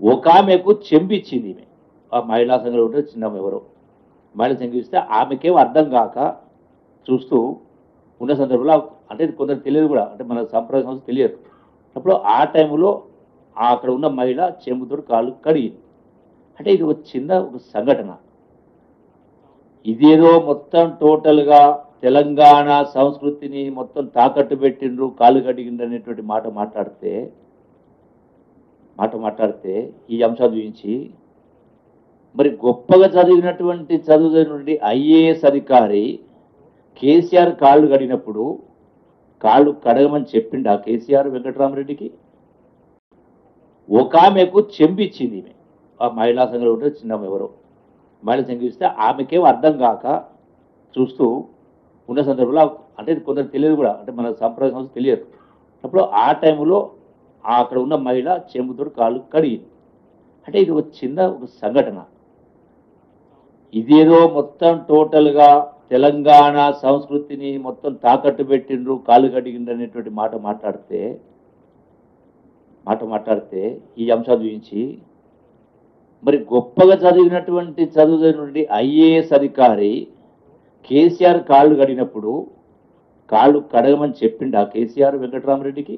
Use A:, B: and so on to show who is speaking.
A: ఒక ఆమెకు చెంపిచ్చింది ఈమె. ఆ మహిళా సంఘంలో ఉంటే చిన్న ఎవరో మహిళ సంఘం ఇస్తే ఆమెకేం అర్థం కాక చూస్తూ ఉన్న సందర్భంలో అంటే ఇది కొందరు తెలియదు కూడా. అంటే మన సంప్రదాయ సంస్థ తెలియదు. అప్పుడు ఆ టైంలో అక్కడ ఉన్న మహిళ చెంబుతో కాళ్ళు కడిగింది. అంటే ఇది ఒక చిన్న ఒక సంఘటన. ఇదేదో మొత్తం టోటల్గా తెలంగాణ సంస్కృతిని మొత్తం తాకట్టు పెట్టిండ్రు కాళ్ళు కడిగిండ్రు అనేటువంటి మాట మాట్లాడితే మాట మాట్లాడితే ఈ అంశాలు చూపించి మరి గొప్పగా చదివినటువంటి చదువుతున్నటువంటి ఐఏఎస్ అధికారి కేసీఆర్ కాళ్ళు కడిగినప్పుడు కాళ్ళు కడగమని చెప్పిండు ఆ కేసీఆర్ వెంకటరామరెడ్డికి? ఒక ఆమెకు చెంపిచ్చింది ఈమె. ఆ మహిళా సంఘంలో ఉంటే చిన్న ఎవరో. మహిళా సంఘం ఇస్తే ఆమెకేం అర్థం కాక చూస్తూ ఉన్న సందర్భంలో అంటే కొందరు తెలియదు కూడా అంటే మన సంప్రదాయ సంస్థ తెలియదు. అప్పుడు ఆ టైంలో అక్కడ ఉన్న మహిళ చెంబుతో కాళ్ళు కడిగింది. అంటే ఇది ఒక చిన్న ఒక సంఘటన. ఇదేదో మొత్తం టోటల్గా తెలంగాణ సంస్కృతిని మొత్తం తాకట్టు పెట్టిండ్రు కాళ్ళు కడిగిండ్రు అనేటువంటి మాట మాట్లాడితే మాట మాట్లాడితే ఈ అంశాలు చూపించి మరి గొప్పగా చదివినటువంటి చదువుతున్నటువంటి ఐఏఎస్ అధికారి కేసీఆర్ కాళ్ళు కడిగినప్పుడు కాళ్ళు కడగమని చెప్పిండు ఆ కేసీఆర్ వెంకటరామరెడ్డికి?